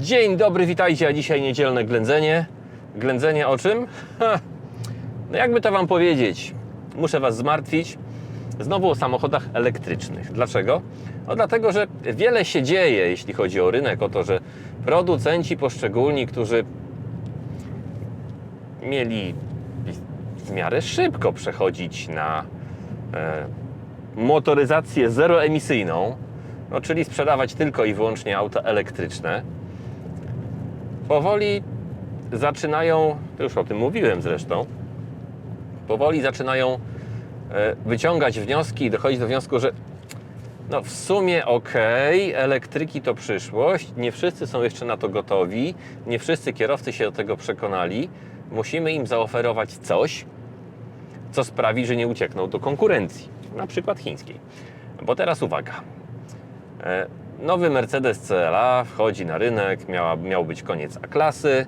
Dzień dobry, witajcie, a dzisiaj niedzielne ględzenie. Ględzenie o czym? Ha, no jakby to Wam powiedzieć, muszę Was zmartwić. Znowu o samochodach elektrycznych. Dlaczego? No dlatego, że wiele się dzieje, jeśli chodzi o rynek, o to, że producenci poszczególni, którzy mieli w miarę szybko przechodzić na e, motoryzację zeroemisyjną, no, czyli sprzedawać tylko i wyłącznie auta elektryczne, powoli zaczynają, to już o tym mówiłem zresztą, powoli zaczynają e, wyciągać wnioski i dochodzić do wniosku, że no w sumie okej, elektryki to przyszłość, nie wszyscy są jeszcze na to gotowi, nie wszyscy kierowcy się do tego przekonali, musimy im zaoferować coś, co sprawi, że nie uciekną do konkurencji, na przykład chińskiej. Bo teraz uwaga. E, Nowy Mercedes CLA wchodzi na rynek, miała, miał być koniec A-klasy.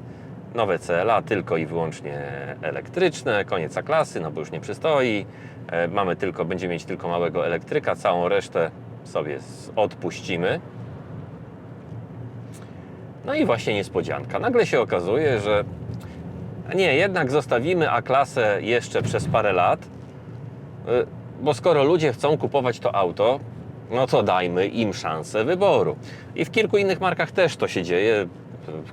Nowe CLA tylko i wyłącznie elektryczne, koniec A-klasy, no bo już nie przystoi. E, Mamy tylko, będziemy mieć tylko małego elektryka, całą resztę sobie odpuścimy. No i właśnie niespodzianka. Nagle się okazuje, że nie, jednak zostawimy A-klasę jeszcze przez parę lat, y, bo skoro ludzie chcą kupować to auto, no to dajmy im szansę wyboru. I w kilku innych markach też to się dzieje.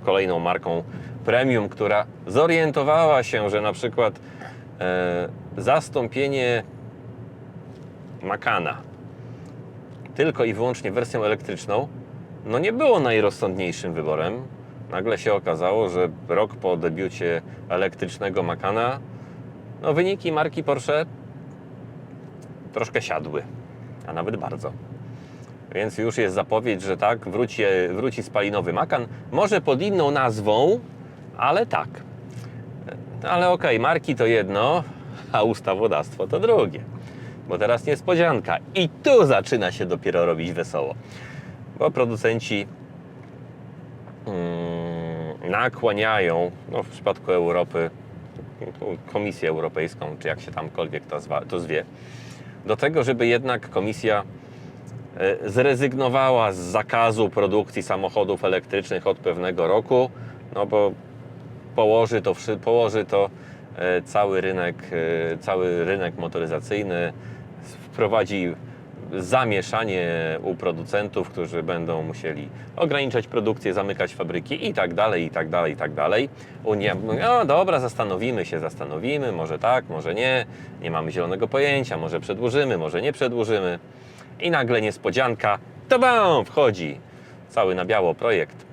Kolejną marką premium, która zorientowała się, że na przykład e, zastąpienie Makana tylko i wyłącznie wersją elektryczną, no nie było najrozsądniejszym wyborem. Nagle się okazało, że rok po debiucie elektrycznego Makana, no wyniki marki Porsche troszkę siadły, a nawet bardzo. Więc już jest zapowiedź, że tak, wróci, wróci spalinowy Macan. Może pod inną nazwą, ale tak. Ale okej, marki to jedno, a ustawodawstwo to drugie. Bo teraz niespodzianka. I tu zaczyna się dopiero robić wesoło. Bo producenci mm, nakłaniają, no w przypadku Europy, Komisję Europejską, czy jak się tamkolwiek to, zwa, to zwie, do tego, żeby jednak Komisja zrezygnowała z zakazu produkcji samochodów elektrycznych od pewnego roku, no bo położy to, położy to e, cały rynek, e, cały rynek motoryzacyjny, wprowadzi zamieszanie u producentów, którzy będą musieli ograniczać produkcję, zamykać fabryki i tak dalej, i tak dalej, i tak dalej. Unia mówi, no dobra, zastanowimy się, zastanowimy, może tak, może nie, nie mamy zielonego pojęcia, może przedłużymy, może nie przedłużymy. I nagle niespodzianka, to bam, wchodzi cały na biało projekt.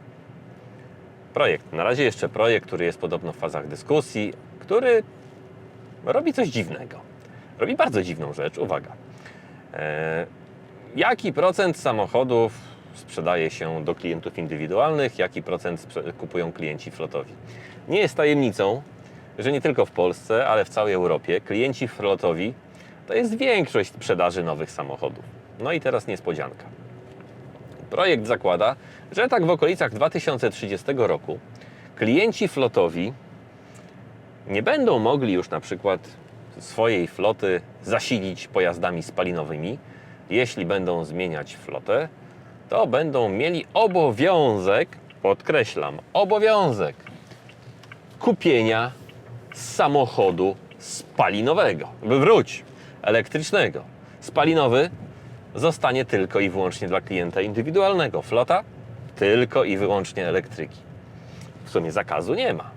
Projekt, na razie jeszcze projekt, który jest podobno w fazach dyskusji, który robi coś dziwnego. Robi bardzo dziwną rzecz, uwaga. E, jaki procent samochodów sprzedaje się do klientów indywidualnych, jaki procent kupują klienci flotowi? Nie jest tajemnicą, że nie tylko w Polsce, ale w całej Europie klienci flotowi to jest większość sprzedaży nowych samochodów. No i teraz niespodzianka. Projekt zakłada, że tak w okolicach 2030 roku klienci flotowi nie będą mogli już na przykład swojej floty zasilić pojazdami spalinowymi. Jeśli będą zmieniać flotę, to będą mieli obowiązek, podkreślam, obowiązek kupienia samochodu spalinowego. Wróć, elektrycznego. Spalinowy zostanie tylko i wyłącznie dla klienta indywidualnego. Flota tylko i wyłącznie elektryki. W sumie zakazu nie ma.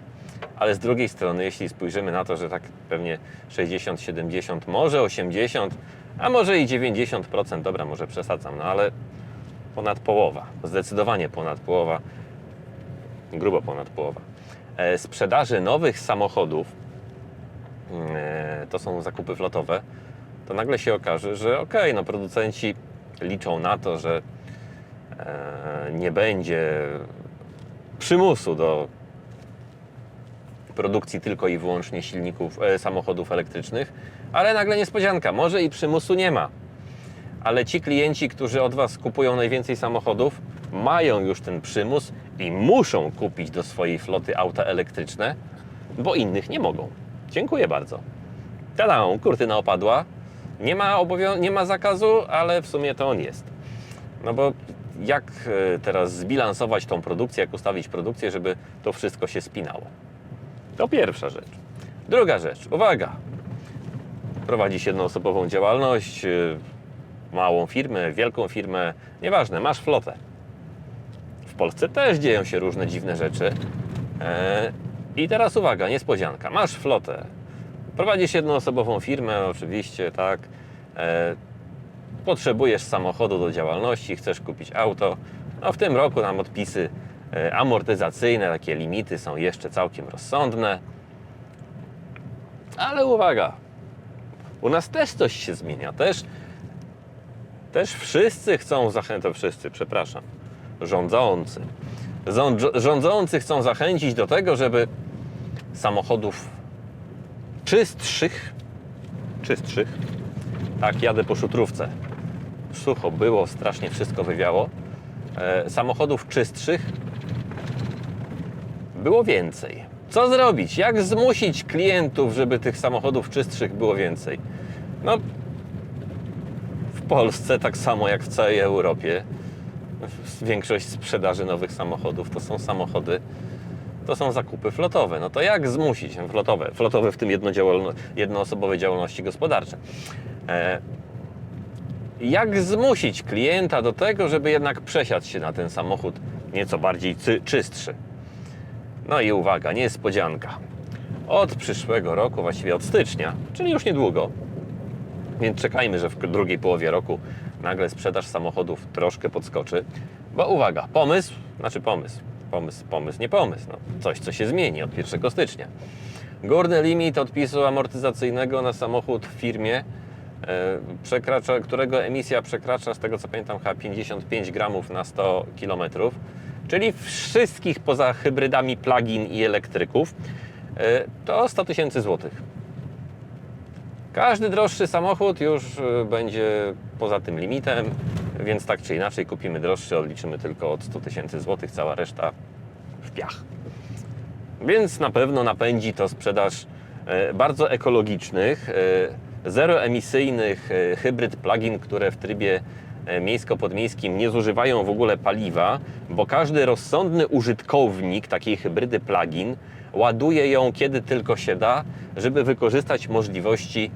Ale z drugiej strony, jeśli spojrzymy na to, że tak pewnie 60, 70, może 80, a może i 90%, dobra, może przesadzam, no ale ponad połowa, zdecydowanie ponad połowa, grubo ponad połowa, e, sprzedaży nowych samochodów, e, to są zakupy flotowe, to nagle się okaże, że okej, no producenci liczą na to, że e, nie będzie przymusu do produkcji tylko i wyłącznie silników, e, samochodów elektrycznych, ale nagle niespodzianka, może i przymusu nie ma. Ale ci klienci, którzy od Was kupują najwięcej samochodów, mają już ten przymus i muszą kupić do swojej floty auta elektryczne, bo innych nie mogą. Dziękuję bardzo. Tada, kurtyna opadła. Nie ma, obowią- nie ma zakazu, ale w sumie to on jest. No bo jak e, teraz zbilansować tą produkcję, jak ustawić produkcję, żeby to wszystko się spinało. To pierwsza rzecz. Druga rzecz, uwaga, prowadzisz jednoosobową działalność, y, małą firmę, wielką firmę, nieważne, masz flotę. W Polsce też dzieją się różne dziwne rzeczy. E, I teraz uwaga, niespodzianka, masz flotę, prowadzisz jednoosobową firmę, oczywiście, tak. E, Potrzebujesz samochodu do działalności, chcesz kupić auto. No w tym roku nam odpisy e, amortyzacyjne, takie limity są jeszcze całkiem rozsądne. Ale uwaga, u nas też coś się zmienia. Też, też wszyscy chcą zachęcić, wszyscy, przepraszam, rządzący. Rząd- Rządzący chcą zachęcić do tego, żeby samochodów czystszych, czystszych, tak, jadę po szutrówce. Sucho było, strasznie wszystko wywiało. E, samochodów czystszych było więcej. Co zrobić? Jak zmusić klientów, żeby tych samochodów czystszych było więcej? No, w Polsce, tak samo jak w całej Europie, większość sprzedaży nowych samochodów to są samochody, to są zakupy flotowe. No to jak zmusić? Flotowe, flotowe w tym jednodziałalno, jednoosobowe działalności gospodarcze. E, jak zmusić klienta do tego, żeby jednak przesiadł się na ten samochód nieco bardziej czystszy? No i uwaga, niespodzianka. Od przyszłego roku, właściwie od stycznia, czyli już niedługo, więc czekajmy, że w drugiej połowie roku nagle sprzedaż samochodów troszkę podskoczy. Bo uwaga, pomysł, znaczy pomysł, pomysł, pomysł, nie pomysł, no, coś co się zmieni od 1 stycznia. Górny limit odpisu amortyzacyjnego na samochód w firmie, e, przekracza, którego emisja przekracza, z tego co pamiętam, chyba 55 gramów na 100 km, czyli wszystkich poza hybrydami plug-in i elektryków, e, to 100 tysięcy złotych. Każdy droższy samochód już y, będzie poza tym limitem, więc tak czy inaczej kupimy droższy, odliczymy tylko od 100 tysięcy złotych, cała reszta w piach. Więc na pewno napędzi to sprzedaż e, bardzo ekologicznych, e, zeroemisyjnych e, hybryd plug-in, które w trybie miejsko-podmiejskim nie zużywają w ogóle paliwa, bo każdy rozsądny użytkownik takiej hybrydy plug-in ładuje ją kiedy tylko się da, żeby wykorzystać możliwości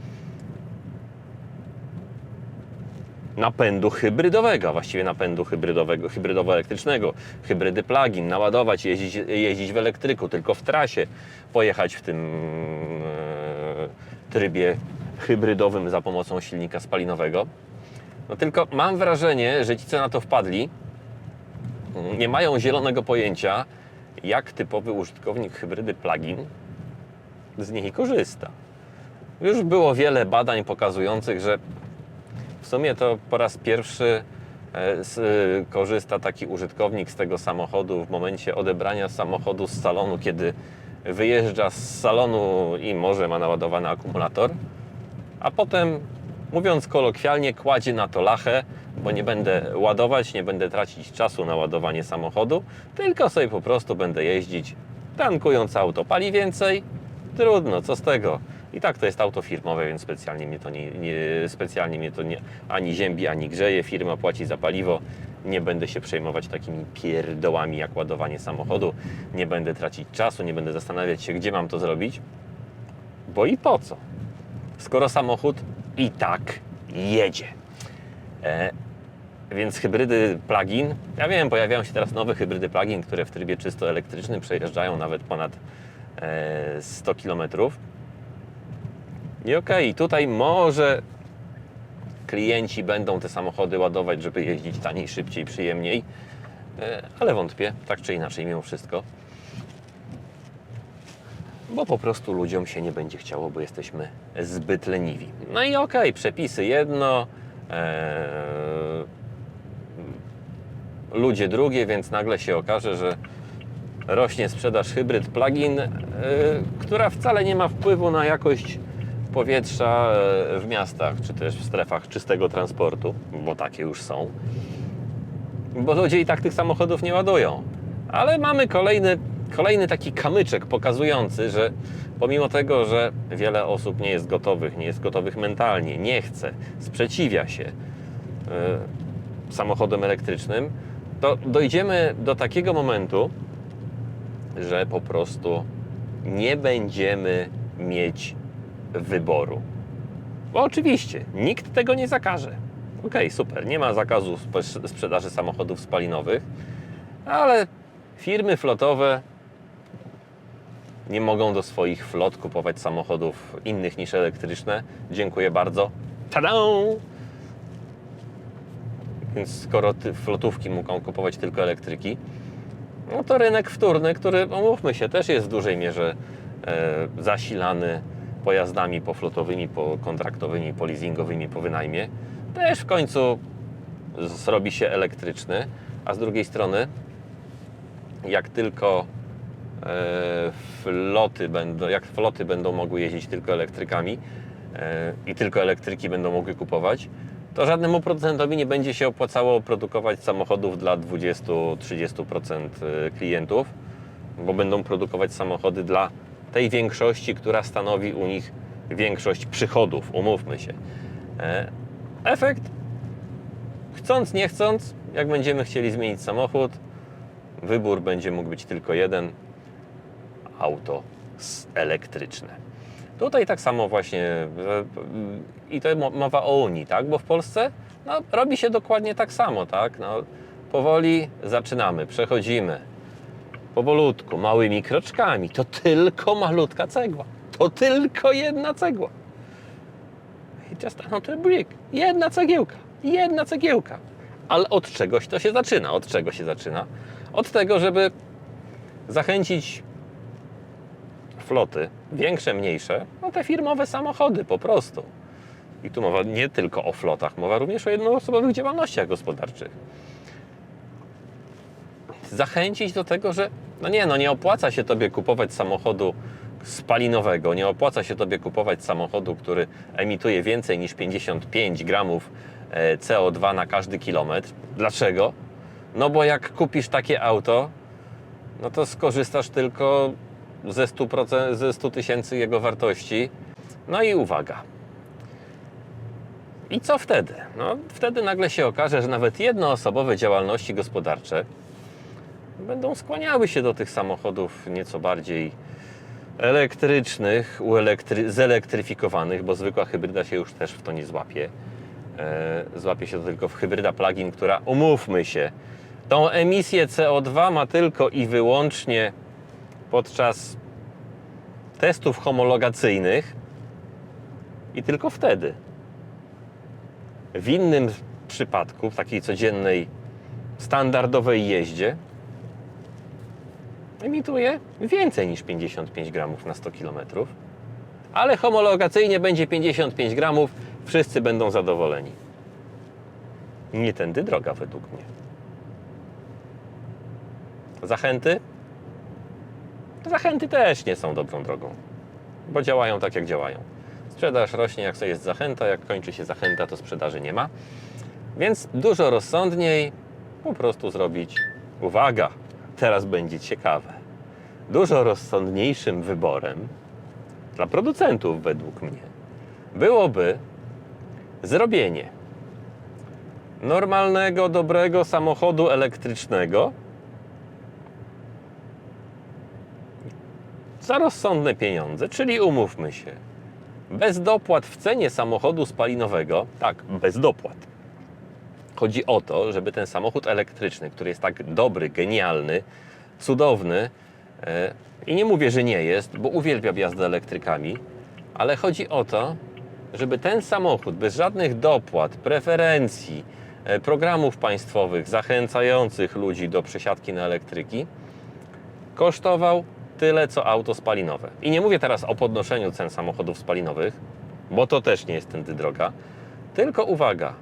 napędu hybrydowego, właściwie napędu hybrydowego, hybrydowo-elektrycznego, hybrydy plug-in, naładować, jeździć, jeździć w elektryku, tylko w trasie pojechać w tym e, trybie hybrydowym za pomocą silnika spalinowego. No tylko mam wrażenie, że ci, co na to wpadli, nie mają zielonego pojęcia, jak typowy użytkownik hybrydy plug-in z niej korzysta. Już było wiele badań pokazujących, że w sumie to po raz pierwszy e, z, korzysta taki użytkownik z tego samochodu w momencie odebrania samochodu z salonu, kiedy wyjeżdża z salonu i może ma naładowany akumulator, a potem, mówiąc kolokwialnie, kładzie na to lachę, bo nie będę ładować, nie będę tracić czasu na ładowanie samochodu, tylko sobie po prostu będę jeździć, tankując auto. Pali więcej? Trudno, co z tego? I tak to jest auto firmowe, więc specjalnie mnie to nie, nie, specjalnie mnie to nie, ani ziębi, ani grzeje. Firma płaci za paliwo. Nie będę się przejmować takimi pierdołami jak ładowanie samochodu. Nie będę tracić czasu, nie będę zastanawiać się, gdzie mam to zrobić. Bo i po co? Skoro samochód i tak jedzie. E, więc hybrydy plug-in, ja wiem, pojawiają się teraz nowe hybrydy plug-in, które w trybie czysto elektrycznym przejeżdżają nawet ponad e, 100 km. I okej, tutaj może klienci będą te samochody ładować, żeby jeździć taniej, szybciej, przyjemniej, e, ale wątpię, tak czy inaczej, mimo wszystko. Bo po prostu ludziom się nie będzie chciało, bo jesteśmy zbyt leniwi. No i okej, przepisy jedno, e, ludzie drugie, więc nagle się okaże, że rośnie sprzedaż hybryd plug-in, e, która wcale nie ma wpływu na jakość powietrza e, w miastach, czy też w strefach czystego transportu, bo takie już są. Bo ludzie i tak tych samochodów nie ładują. Ale mamy kolejny, kolejny taki kamyczek pokazujący, że pomimo tego, że wiele osób nie jest gotowych, nie jest gotowych mentalnie, nie chce, sprzeciwia się e, samochodom elektrycznym, to dojdziemy do takiego momentu, że po prostu nie będziemy mieć wyboru. Bo oczywiście nikt tego nie zakaże. Okej, super, nie ma zakazu sprzedaży samochodów spalinowych, ale firmy flotowe nie mogą do swoich flot kupować samochodów innych niż elektryczne. Dziękuję bardzo. Tada! Więc skoro flotówki mogą kupować tylko elektryki, no to rynek wtórny, który, umówmy się, też jest w dużej mierze e, zasilany pojazdami poflotowymi, po kontraktowymi, po leasingowymi, po wynajmie, też w końcu zrobi się elektryczny, a z drugiej strony, jak tylko e, floty będą, jak floty będą mogły jeździć tylko elektrykami e, i tylko elektryki będą mogły kupować, to żadnemu producentowi nie będzie się opłacało produkować samochodów dla 20-30% klientów, bo będą produkować samochody dla tej większości, która stanowi u nich większość przychodów, umówmy się. E, Efekt, chcąc, nie chcąc, jak będziemy chcieli zmienić samochód, wybór będzie mógł być tylko jeden auto elektryczne. Tutaj tak samo właśnie i to mo- mowa o Unii, tak? Bo w Polsce no, robi się dokładnie tak samo, tak? No, powoli zaczynamy, przechodzimy powolutku, małymi kroczkami. To tylko malutka cegła. To tylko jedna cegła. I just another brick. Jedna cegiełka. Jedna cegiełka. Ale od czegoś to się zaczyna. Od czego się zaczyna? Od tego, żeby zachęcić floty, większe, mniejsze, no te firmowe samochody po prostu. I tu mowa nie tylko o flotach, mowa również o jednoosobowych działalnościach gospodarczych. Zachęcić do tego, że no nie, no nie opłaca się tobie kupować samochodu spalinowego, nie opłaca się tobie kupować samochodu, który emituje więcej niż 55 gramów e, CO2 na każdy kilometr. Dlaczego? No bo jak kupisz takie auto, no to skorzystasz tylko ze 100%, ze 100 tysięcy jego wartości. No i uwaga. I co wtedy? No, wtedy nagle się okaże, że nawet jednoosobowe działalności gospodarcze będą skłaniały się do tych samochodów nieco bardziej elektrycznych, zelektryfikowanych, bo zwykła hybryda się już też w to nie złapie. E, złapie się to tylko w hybryda plug-in, która, umówmy się, tą emisję CO2 ma tylko i wyłącznie podczas testów homologacyjnych i tylko wtedy. W innym przypadku, w takiej codziennej, standardowej jeździe, emituje więcej niż 55 gramów na 100 km, ale homologacyjnie będzie 55 gramów, wszyscy będą zadowoleni. Nie tędy droga według mnie. Zachęty? Zachęty też nie są dobrą drogą, bo działają tak, jak działają. Sprzedaż rośnie, jak jest zachęta, jak kończy się zachęta, to sprzedaży nie ma. Więc dużo rozsądniej po prostu zrobić, uwaga, teraz będzie ciekawe, dużo rozsądniejszym wyborem dla producentów według mnie byłoby zrobienie normalnego, dobrego samochodu elektrycznego za rozsądne pieniądze, czyli umówmy się, bez dopłat w cenie samochodu spalinowego, tak, bez dopłat. Chodzi o to, żeby ten samochód elektryczny, który jest tak dobry, genialny, cudowny, e, i nie mówię, że nie jest, bo uwielbiam jazdę elektrykami, ale chodzi o to, żeby ten samochód bez żadnych dopłat, preferencji, e, programów państwowych zachęcających ludzi do przesiadki na elektryki, kosztował tyle, co auto spalinowe. I nie mówię teraz o podnoszeniu cen samochodów spalinowych, bo to też nie jest tędy droga, tylko uwaga,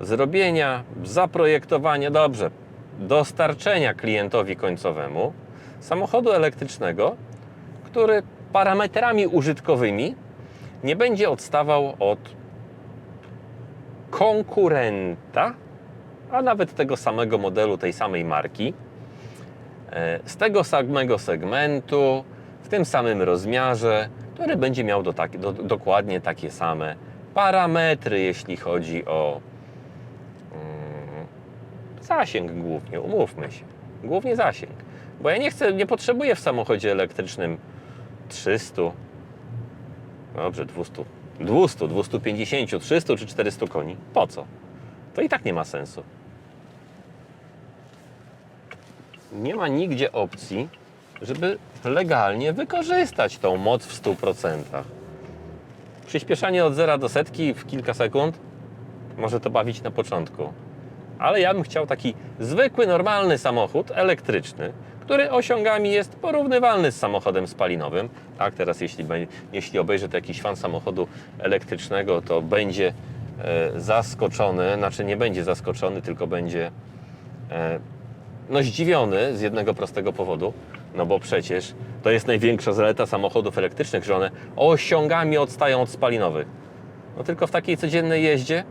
zrobienia, zaprojektowania, dobrze, dostarczenia klientowi końcowemu samochodu elektrycznego, który parametrami użytkowymi nie będzie odstawał od konkurenta, a nawet tego samego modelu, tej samej marki, e, z tego samego segmentu, w tym samym rozmiarze, który będzie miał do tak, do, dokładnie takie same parametry, jeśli chodzi o Zasięg głównie, umówmy się. Głównie zasięg. Bo ja nie chcę, nie potrzebuję w samochodzie elektrycznym 300, dobrze, 200, 200, 250, 300 czy 400 koni. Po co? To i tak nie ma sensu. Nie ma nigdzie opcji, żeby legalnie wykorzystać tą moc w 100%. Przyspieszanie od zera do setki w kilka sekund może to bawić na początku. Ale ja bym chciał taki zwykły, normalny samochód elektryczny, który osiągami jest porównywalny z samochodem spalinowym. Tak, teraz jeśli, jeśli obejrzy to jakiś fan samochodu elektrycznego, to będzie e, zaskoczony, znaczy nie będzie zaskoczony, tylko będzie e, no zdziwiony z jednego prostego powodu, no bo przecież to jest największa zaleta samochodów elektrycznych, że one osiągami odstają od spalinowych. No tylko w takiej codziennej jeździe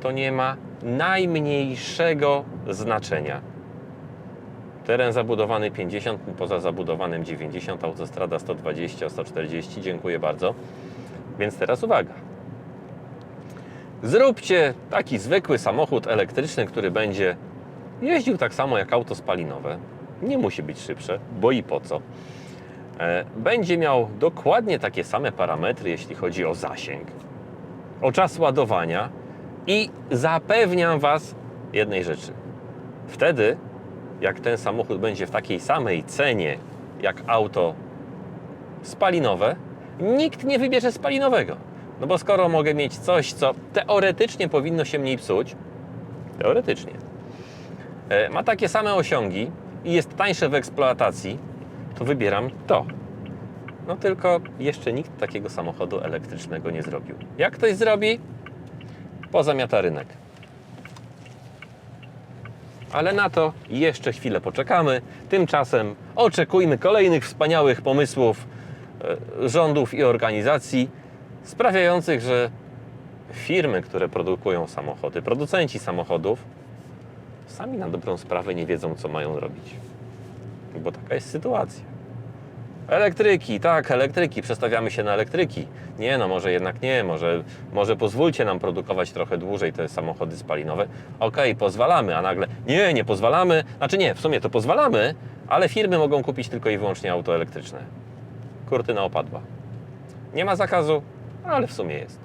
to nie ma najmniejszego znaczenia. Teren zabudowany 50, poza zabudowanym 90, autostrada 120, 140, dziękuję bardzo. Więc teraz uwaga. Zróbcie taki zwykły samochód elektryczny, który będzie jeździł tak samo jak auto spalinowe. Nie musi być szybsze, bo i po co. E, Będzie miał dokładnie takie same parametry, jeśli chodzi o zasięg, o czas ładowania i zapewniam Was jednej rzeczy. Wtedy, jak ten samochód będzie w takiej samej cenie jak auto spalinowe, nikt nie wybierze spalinowego. No bo skoro mogę mieć coś, co teoretycznie powinno się mniej psuć, teoretycznie, e, ma takie same osiągi i jest tańsze w eksploatacji, to wybieram to. No tylko jeszcze nikt takiego samochodu elektrycznego nie zrobił. Jak ktoś zrobi, pozamiata rynek. Ale na to jeszcze chwilę poczekamy. Tymczasem oczekujmy kolejnych wspaniałych pomysłów e, rządów i organizacji sprawiających, że firmy, które produkują samochody, producenci samochodów, sami na dobrą sprawę nie wiedzą, co mają robić. Bo taka jest sytuacja. Elektryki, tak, elektryki, przestawiamy się na elektryki. Nie, no może jednak nie, może, może pozwólcie nam produkować trochę dłużej te samochody spalinowe. Okej, pozwalamy, a nagle nie, nie pozwalamy. Znaczy nie, w sumie to pozwalamy, ale firmy mogą kupić tylko i wyłącznie auto elektryczne. Kurtyna opadła. Nie ma zakazu, ale w sumie jest.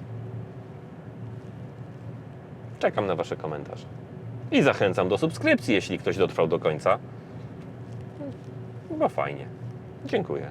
Czekam na Wasze komentarze. I zachęcam do subskrypcji, jeśli ktoś dotrwał do końca. Bo fajnie. Dziękuję.